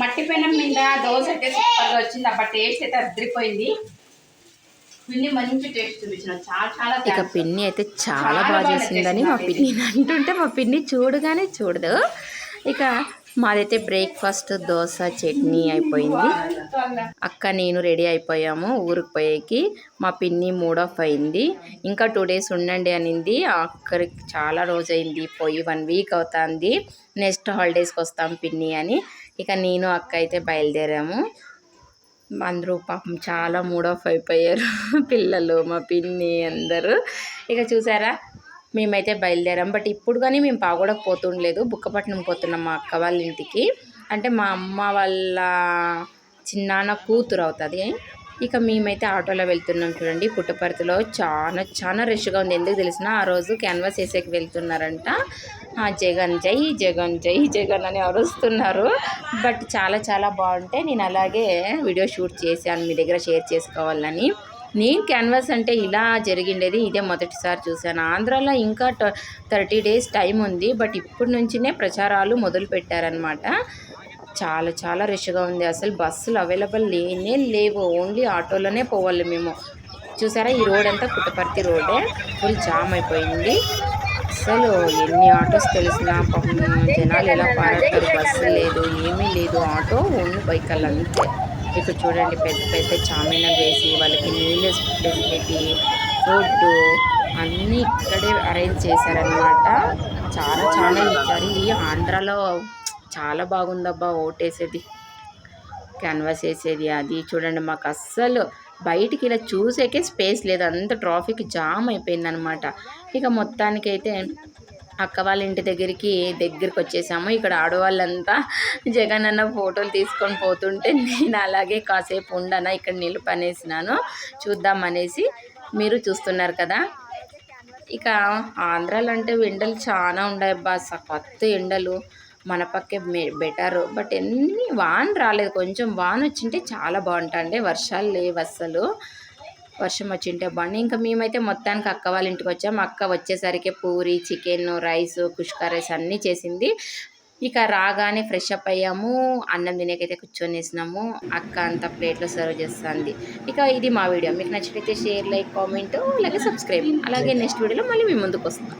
మట్టి పెనం మీద దోశ అయితే సూపర్గా వచ్చింది. అబ్బా టేస్ట్ అయితే అద్దరిపోయింది. పిన్ని మంచి టేస్ట్ చూపించిన. చాలా చాలా ఇక. పిన్ని అయితే చాలా బాగా చేసిందని మా పిన్ని అంటుంటే మా పిన్ని చూడగానే చూడదు. ఇక మాదైతే బ్రేక్ఫాస్ట్ దోశ చట్నీ అయిపోయింది. అక్క నేను రెడీ అయిపోయాము ఊరికి పోయేకి. మా పిన్ని మూడ్ ఆఫ్ అయింది. ఇంకా టూ డేస్ ఉండండి అనింది. అక్కడికి చాలా రోజు అయింది పోయి వన్ వీక్ అవుతుంది. నెక్స్ట్ హాలిడేస్కి వస్తాం పిన్ని అని. ఇక నేను అక్క అయితే బయలుదేరాము. అందరూ పాపం చాలా మూడ్ ఆఫ్ అయిపోయారు. పిల్లలు మా పిన్ని అందరూ. ఇక చూసారా? మేమైతే బయలుదేరాం. బట్ ఇప్పుడు కానీ మేము పాగోడకు పోతుండలేదు బుక్కపట్నం పోతున్నాం మా అక్క వాళ్ళ ఇంటికి. అంటే మా అమ్మ వాళ్ళ చిన్నాన్న కూతురు అవుతుంది. ఇక మేమైతే ఆటోలో వెళ్తున్నాం చూడండి. పుట్టపర్తిలో చాలా చాలా రష్గా ఉంది. ఎందుకు తెలిసిన ఆ రోజు క్యాన్వాస్ వేసేకి వెళ్తున్నారంట. ఆ జగన్ జై జగన్ జై జగన్ అని అరుస్తున్నారు బట్ చాలా చాలా బాగుంటే నేను అలాగే వీడియో షూట్ చేశాను. మీ దగ్గర షేర్ చేసుకోవాలని. నేను క్యాన్వాస్ అంటే ఇలా జరిగిండేది ఇదే మొదటిసారి చూశాను. ఆంధ్రాలో ఇంకా థర్టీ డేస్ టైం ఉంది బట్ ఇప్పటి నుంచినే ప్రచారాలు మొదలు పెట్టారనమాట చాలా చాలా రష్గా ఉంది. అసలు బస్సులు అవైలబుల్ లేనే లేవు. ఓన్లీ ఆటోలోనే పోవాలి మేము. చూసారా ఈ రోడ్ అంతా పుట్టపర్తి రోడే. ఫుల్ జామ్ అయిపోయింది. అసలు ఎన్ని ఆటోస్ తెలిసినా పాపం జనాలు ఎలా పారాడతారు బస్సు లేదు ఏమీ లేదు. ఆటో ఓన్లీ బైకల్ అంతే. ఇక్కడ చూడండి పెద్ద పెద్ద చామినాలు వేసి వాళ్ళకి నీళ్ళ ఫెసిలిటీ ఫుడ్డు అన్నీ ఇక్కడే అరేంజ్ చేశారనమాట చాలా చాలా ఇచ్చారు. ఇది ఆంధ్రాలో చాలా బాగుందబ్బా ఓటేసేది క్యాన్వాస్ వేసేది అది. చూడండి మాకు అస్సలు బయటికి ఇలా చూసేకే స్పేస్ లేదు. అంత ట్రాఫిక్ జామ్ అయిపోయిందనమాట ఇక మొత్తానికైతే అక్క వాళ్ళ ఇంటి దగ్గరికి దగ్గరికి వచ్చేసాము ఇక్కడ ఆడవాళ్ళంతా జగన్ అన్న ఫోటోలు తీసుకొని పోతుంటే నేను అలాగే కాసేపు ఉండనా ఇక్కడ నిలుపనేసినాను చూద్దాం అనేసి మీరు చూస్తున్నారు కదా. ఇక ఆంధ్రాలో అంటే ఎండలు చాలా ఉన్నాయి అబ్బా స- కొత్త ఎండలు. మన పక్కే బెటర్. బట్ ఎన్ని వాన్ రాలేదు కొంచెం వాన్ వచ్చింటే చాలా బాగుంటుండే వర్షాలు లేవు అస్సలు వర్షం వచ్చింటే బాగుంది ఇంకా మేమైతే మొత్తానికి అక్క వాళ్ళ ఇంటికి వచ్చాము అక్క వచ్చేసరికి puri chicken rice kushka rice అన్నీ చేసింది. ఇక రాగానే ఫ్రెష్ అప్ అయ్యాము. అన్నం తినేకైతే కూర్చొనేసినాము అక్క అంతా ప్లేట్లో సర్వ్ చేస్తుంది. ఇక ఇది మా వీడియో మీకు నచ్చినైతే షేర్ లైక్ కామెంట్ అలాగే సబ్స్క్రైబ్ అలాగే నెక్స్ట్ వీడియోలో మళ్ళీ మీ ముందుకు వస్తాం.